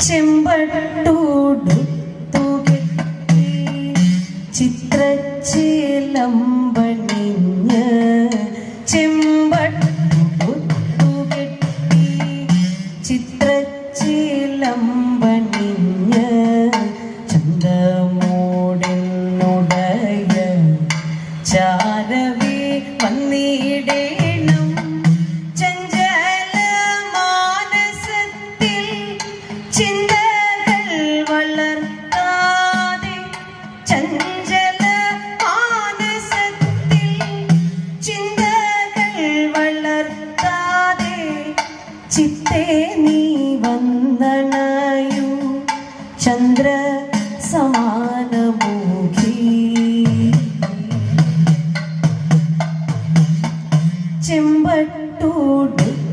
ചെമ്പട്ടൂടുത്തു കെട്ടി ചിത്രച്ചേലമ്പണിഞ്ഞ് ചെമ്പട്ടൂടുത്തു കെട്ടി ചിത്രച്ചേലമ്പണിഞ്ഞ് ചന്തമോടെന്നുടയ ചാരവി വന്നിടേണം ചിത്തേ നീ വന്ദനയു ചന്ദ്ര സമാനമുഖി. ചെമ്പട്ടൂടും